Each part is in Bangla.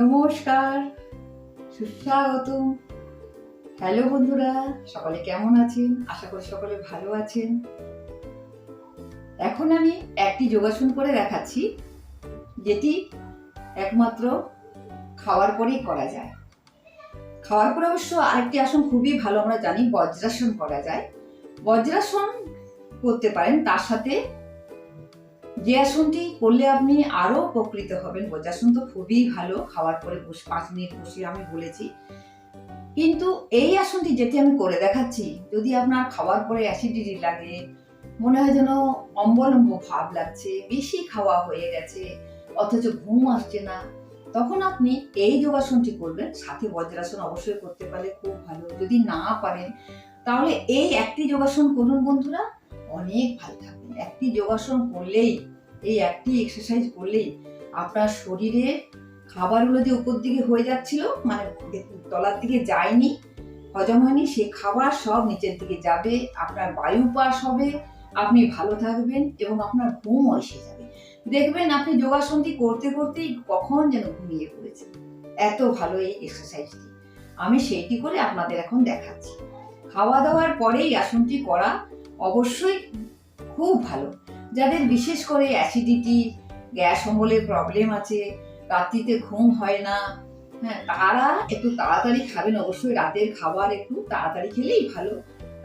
নমস্কার, সুস্বাগতম। হ্যালো বন্ধুরা, সকলে কেমন আছেন? আশা করি সকলে ভালো আছেন। এখন আমি একটি যোগাসন করে দেখাচ্ছি, যেটি একমাত্র খাওয়ার পরেই করা যায়। খাওয়ার পরে অবশ্য আরেকটি আসন খুবই ভালো, আমরা জানি বজ্রাসন করা যায়। বজ্রাসন করতে পারেন, তার সাথে যে আসনটি করলে আপনি আরও উপকৃত হবেন। বজ্রাসন তো খুবই ভালো খাওয়ার পরে পাঁচ মিনিট বসে আমি বলেছি। কিন্তু এই আসনটি যেটি আমি করে দেখাচ্ছি, যদি আপনার খাওয়ার পরে অ্যাসিডিটি লাগে, মনে হয় যেন অম্বলম্ব ভাব লাগছে, বেশি খাওয়া হয়ে গেছে, অথচ ঘুম আসছে না, তখন আপনি এই যোগাসনটি করবেন। সাথে বজ্রাসন অবশ্যই করতে পারলে খুব ভালো। যদি না পারেন, তাহলে এই একটি যোগাসন করুন বন্ধুরা। অনেক ভালো থাকবেন। একটি যোগাসন করলেই এই একটি এক্সারসাইজ করলেই আপনার শরীরে খাবারগুলো যে উপর দিকে হয়ে যাচ্ছিল মানে তলার দিকে যায়নি, হজম হয়নি, সে খাবার সব নিচের দিকে যাবে, আপনার বায়ু পাস হবে, আপনি ভালো থাকবেন এবং আপনার ঘুম এসে যাবে। দেখবেন আপনি যোগাসনটি করতে করতেই কখন যেন ঘুমিয়ে পড়েছেন। এত ভালো এই এক্সারসাইজটি আমি সেইটি করে আপনাদের এখন দেখাচ্ছি। খাওয়া দাওয়ার পরেই আসনটি করা অবশ্যই খুব ভালো। যাদের বিশেষ করে অ্যাসিডিটি গ্যাস অম্বলের প্রবলেম আছে, রাত্রিতে ঘুম হয় না হ্যাঁ তারা একটু তাড়াতাড়ি খাবেন। অবশ্যই রাতের খাবার একটু তাড়াতাড়ি খেলেই ভালো।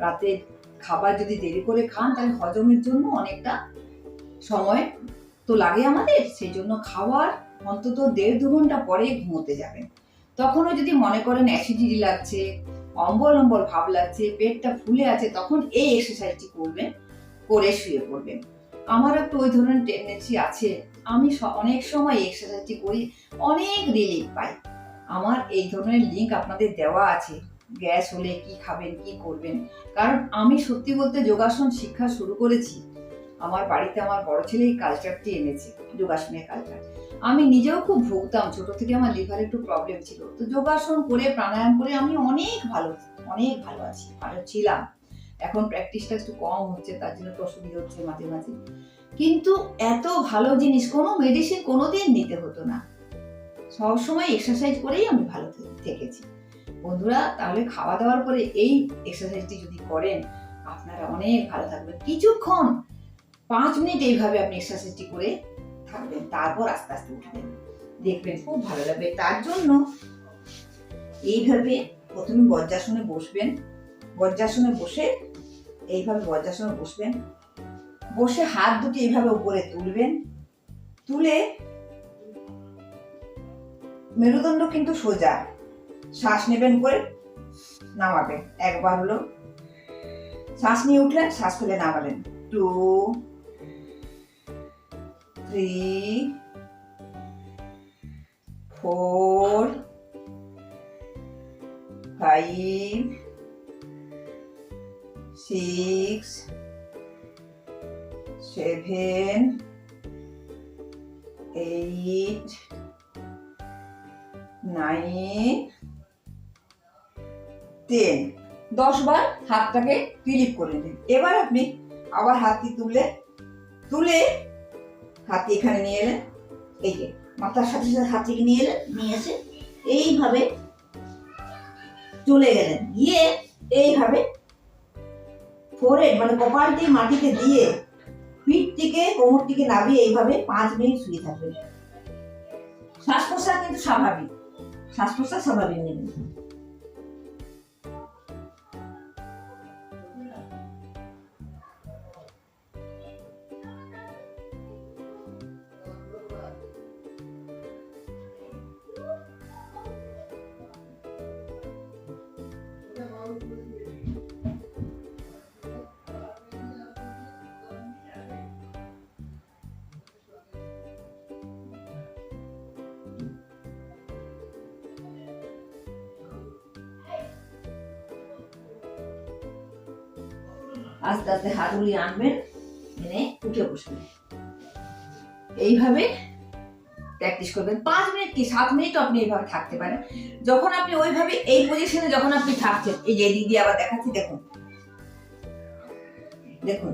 রাতের খাবার যদি দেরি করে খান, তাহলে হজমের জন্য অনেকটা সময় তো লাগে আমাদের। সেই জন্য খাওয়ার অন্তত দেড় দু ঘণ্টা পরে ঘুমোতে যাবেন। তখনও যদি মনে করেন অ্যাসিডিটি লাগছে, অম্বল অম্বল ভাব লাগছে, পেটটা ফুলে আছে, তখন এই এক্সারসাইজটি করবেন, করে শুয়ে পড়বেন। আমার একটু ওই ধরনের টেন্ডেন্সি আছে। আমি অনেক সময় এক্সারসাইজটি করি, অনেক রিলিফ পাই। আমার এই ধরনের লিঙ্ক আপনাদের দেওয়া আছে। গ্যাস হলে কি খাবেন, কি করবেন? কারণ আমি সত্যি বলতে যোগাসন শিক্ষা শুরু করেছি। আমার বাড়িতে আমার বড় ছেলে এই কালচারটি এনেছে, যোগাসনের কালচার আমি নিজেও খুব ভুগতাম, ছোট থেকে আমার লিভার একটু প্রবলেম ছিল। তো যোগাসন করে, প্রাণায়াম করে আমি অনেক ভালো অনেক ভালো আছি, ভালো ছিলাম। এখন প্র্যাকটিসটা একটু কম হচ্ছে, তার জন্য একটু অসুবিধা হচ্ছে মাঝে মাঝে। কিন্তু এত ভালো জিনিস, কোনো মেডিসিন কোনোদিন নিতে হতো না। সবসময় এক্সারসাইজ করেই আমি ভালো থেকেছি। বন্ধুরা, তাহলে খাওয়া দাওয়ার পরে এই এক্সারসাইজটি যদি করেন, আপনারা অনেক ভালো থাকবেন। কিছুক্ষণ, পাঁচ মিনিট এইভাবে আপনি এক্সারসাইজটি করে থাকবেন, তারপর আস্তে আস্তে উঠবেন। দেখবেন খুব ভালো লাগবে। তার জন্য এইভাবে প্রথমে বজ্রাসনে বসবেন। বজ্রাসনে বসে এইভাবে বজ্রাসনে বসবেন। বসে হাত দুটি এইভাবে উপরে তুলবেন। তুলে মেরুদণ্ড কিন্তু সোজা। শ্বাস নেবেন করে নামাবেন। একবার হলো শ্বাস নিয়ে উঠলেন, শ্বাস ফেলে নামালেন। Two, three, four, five six seven eight nine ten দশ বার হাতটাকে ক্লিপ করে নিন। এবার আপনি আবার হাতটি তুলে তুলে হাতটি এখানে নিয়ে এলেন। এই যে, মাথার সাথে সাথে হাতটিকে নিয়ে এলেন, নিয়ে এসে এইভাবে চলে গেলেন। গিয়ে এইভাবে ফোরেড মানে কপালটি মাটিতে দিয়ে পিঠটিকে, কোমরটিকে নামিয়ে এইভাবে পাঁচ মিনিট শুয়ে থাকবেন শ্বাস প্রশ্বাস কিন্তু স্বাভাবিক। শ্বাস প্রশ্বাস স্বাভাবিক নেবেন আস্তে আস্তে হাতগুলি আনবেন এনে উঠে বসবেন। এইভাবে প্র্যাকটিস করবেন। পাঁচ মিনিট কি? সাত মিনিটও আপনি এইভাবে থাকতে পারেন। যখন আপনি ওইভাবে এই পজিশনে যখন আপনি থাকছেন, এই যে এদিক দিয়ে আবার দেখাচ্ছি, দেখুন। দেখুন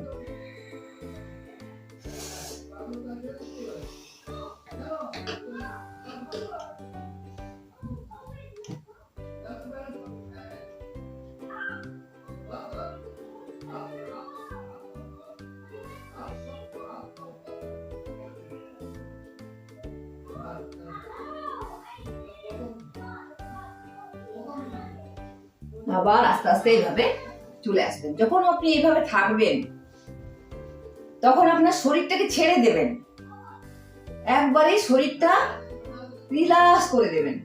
আবার আস্তে আস্তে এইভাবে চলে আসবেন। যখন আপনি এইভাবে থাকবেন, তখন আপনার শরীরটাকে ছেড়ে দেবেন। একবারে শরীরটা রিল্যাক্স করে দেবেন।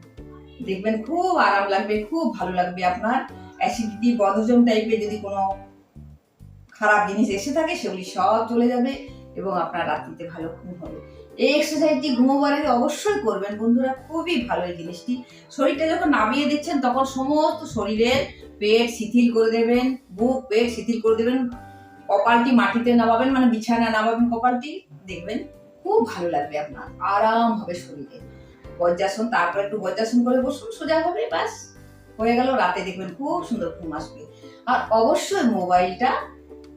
দেখবেন খুব আরাম লাগবে, খুব ভালো লাগবে আপনার। অ্যাসিডিটি, বদহজম টাইপের যদি কোনো খারাপ জিনিস এসে থাকে, সেগুলি সব চলে যাবে এবং আপনার রাত্রিতে ভালো ঘুম হবে। এই এক্সারসাইজটি ঘুমোবার অবশ্যই করবেন। বন্ধুরা, খুবই ভালো এই জিনিসটি। শরীরটা যখন নামিয়ে দিচ্ছেন, তখন সমস্ত শরীরের পেট শিথিল করে দেবেন, বুক, পেট শিথিল করে দেবেন, কপালটি মাটিতে নামাবেন মানে বিছানা নামাবেন কপালটি, দেখবেন খুব ভালো লাগবে আপনার, আরাম হবে শরীরে। বজ্রাসন, তারপর একটু বজ্রাসন করে বসুন, সোজা হবে, ব্যাস, হয়ে গেল, রাতে দেখবেন খুব সুন্দর ঘুম আসবে। আর অবশ্যই মোবাইলটা,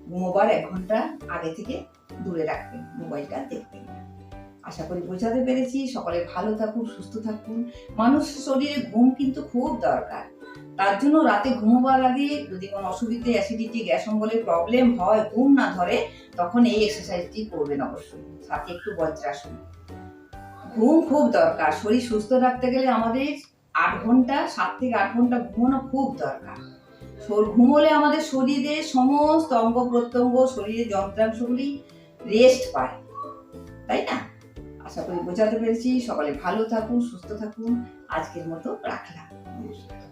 ঘুমোবার এক ঘণ্টা আগে থেকে দূরে রাখবেন, মোবাইলটা দেখবেন। আশা করি বোঝাতে পেরেছি। সকলে ভালো থাকুন, সুস্থ থাকুন। মানুষ শরীরে ঘুম কিন্তু খুব দরকার। তার জন্য রাতে ঘুমোবার আগে যদি কোনো অসুবিধে অ্যাসিডিটি গ্যাস অম্বলের প্রবলেম হয়, ঘুম না ধরে, তখন এই এক্সারসাইজটি করবেন অবশ্যই। সাথে একটু বজ্রাসন। ঘুম খুব দরকার। শরীর সুস্থ রাখতে গেলে আমাদের আট ঘণ্টা, সাত থেকে আট ঘণ্টা ঘুমানো খুব দরকার। ঘুমোলে আমাদের শরীরে সমস্ত অঙ্গ প্রত্যঙ্গ শরীরের যন্ত্রাংশগুলি রেস্ট পায়। তাই না? আশা করি বোঝাতে পেরেছি। সকলে ভালো থাকুন সুস্থ থাকুন। আজকের মতো রাখলাম। নমস্কার।